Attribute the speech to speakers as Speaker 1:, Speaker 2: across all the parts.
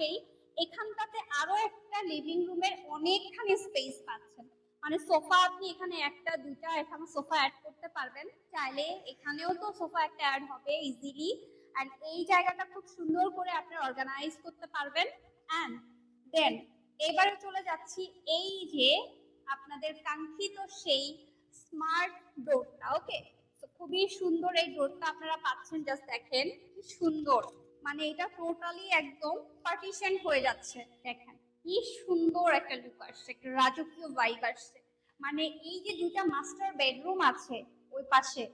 Speaker 1: পাশেই এখানটাতে আরও একটা লিভিং রুমের অনেকখানি স্পেস পাচ্ছেন। মানে সোফা আপনি এখানে একটা দুটা এখানে সোফা অ্যাড করতে পারবেন। চাইলে এখানেও তো সোফা একটা অ্যাড হবে ইজিলি অ্যান্ড এই জায়গাটা খুব সুন্দর করে আপনি অর্গানাইজ করতে পারবেন। অ্যান্ড দেন এবারে চলে যাচ্ছি এই যে আপনাদের কাঙ্ক্ষিত সেই স্মার্ট ডোরটা ওকে খুবই সুন্দর এই ডোরটা আপনারা পাচ্ছেন জাস্ট দেখেন, কি সুন্দর। মানে এটা টোটালি একদম পার্টিশন হয়ে যাচ্ছে। দেখেন, কি সুন্দর একটা লুক আসছে, একটা রাজকীয় ভাইব আসছে। মানে এই যে দুটা মাস্টার বেডরুম আছে, ওই পাশে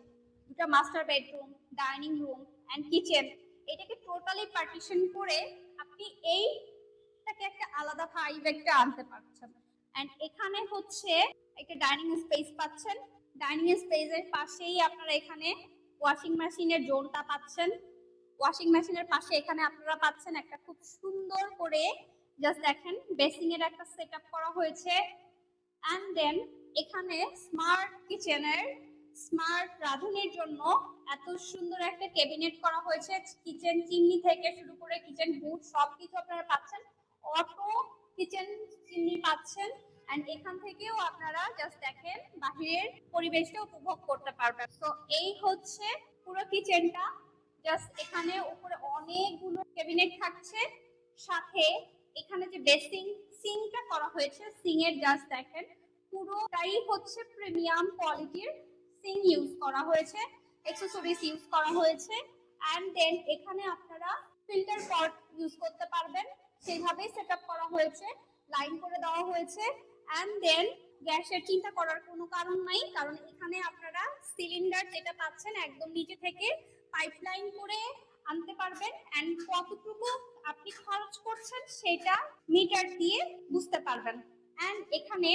Speaker 1: দুটা master bedroom dining room and kitchen এটাকে টোটালি পার্টিশন করে আপনি এইটাকে একটা আলাদা ভাইব একটা আনতে পারছেন। অ্যান্ড এখানে হচ্ছে একটা ডাইনিং স্পেস পাচ্ছেন। ডাইনিং স্পেসের পাশেই আপনারা এখানে ওয়াশিং মেশিনের জোনটা পাচ্ছেন। ওয়াশিং মেশিনের পাশে এখানে আপনারা পাচ্ছেন একটা খুব সুন্দর করে জাস্ট দেখেন বেসিং এর একটা সেট করা হয়েছে। অ্যান্ড দেন এখানে স্মার্ট কিচেনের স্মার্ট রাঁধুনির জন্য এত সুন্দর একটা ক্যাবিনেট করা হয়েছে। কিচেন চিমনি থেকে শুরু করে কিচেন বুট সব কিছু আপনারা পাচ্ছেন। অটো কিচেন চিমনি পাচ্ছেন। অ্যান্ড এখান থেকেও আপনারা জাস্ট দেখেন বাহিরের পরিবেশটা উপভোগ করতে পারবেন। তো এই হচ্ছে পুরো কিচেনটা জাস্ট এখানে উপরে অনেকগুলো ক্যাবিনেট থাকছে। সাথে এখানে যে বেসিং সিংটা করা হয়েছে সিং এর জাস্ট দেখেন। পুরোটাই হচ্ছে প্রিমিয়াম কোয়ালিটির সিং ইউজ করা হয়েছে। এক্সেসরিজ ইউজ করা হয়েছে। অ্যান্ড দেন এখানে আপনারা ফিল্টার পট ইউজ করতে পারবেন। সেইভাবেই সেট করা হয়েছে লাইন করে দেওয়া হয়েছে। অ্যান্ড দেন গ্যাসের চিন্তা করার কোনো কারণ নাই, কারণ এখানে আপনারা সিলিন্ডার যেটা পাচ্ছেন একদম নিচে থেকে পাইপলাইন করে আনতে পারবেন অ্যান্ড কতটুকু আপনি খরচ করছেন সেটা মিটার দিয়ে বুঝতে পারবেন। অ্যান্ড এখানে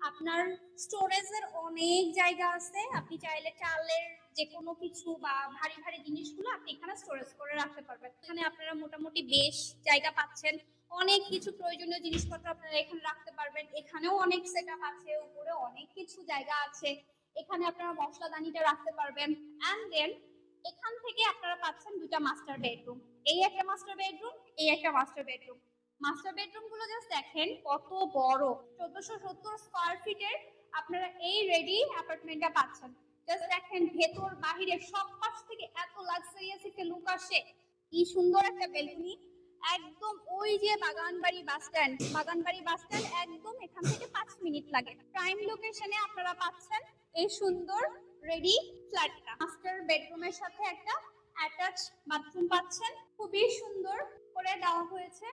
Speaker 1: আপনার স্টোরেজের অনেক জায়গা আছে। আপনি চাইলে চালের যে কোনো কিছু বা ভারী ভারী জিনিসগুলো আপনি এখানে স্টোরেজ করে রাখতে পারবেন। এখানে আপনারা মোটামুটি বেশ জায়গা পাচ্ছেন। অনেক কিছু প্রয়োজনীয় জিনিসপত্র আপনারা এখানে রাখতে পারবেন। এখানেও অনেক সেট আছে, উপরে অনেক কিছু জায়গা আছে। এখানে আপনারা মশলাদানিটা রাখতে পারবেন। অ্যান্ড দেন এখান থেকে আপনারা পাচ্ছেন দুটা মাস্টার বেডরুম এই একটা মাস্টার বেডরুম এই একটা মাস্টার বেডরুম মাস্টার বেডরুমগুলো জাস্ট দেখেন কত বড়। চোদ্দশো সত্তর স্কোয়ার ফিটের আপনারা এই রেডি অ্যাপার্টমেন্টটা পাচ্ছেন। জাস্ট দেখেন ভেতর, বাহিরে সব পাশ থেকে এত লাক্সারিয়াস একটা লুক আসে। কি সুন্দর একটা বেলকুনি একদম ওই যে বাগানবাড়ি বাস স্ট্যান্ড বাগানবাড়ি বাস স্ট্যান্ড একদম এখান থেকে পাঁচ মিনিট লাগে। প্রাইম লোকেশনে আপনারা পাচ্ছেন এই সুন্দর রেডি ফ্ল্যাটটা মাস্টার বেডরুমের সাথে একটা অ্যাটাচ বাথরুম পাচ্ছেন। খুবই সুন্দর করে দেওয়া হয়েছে।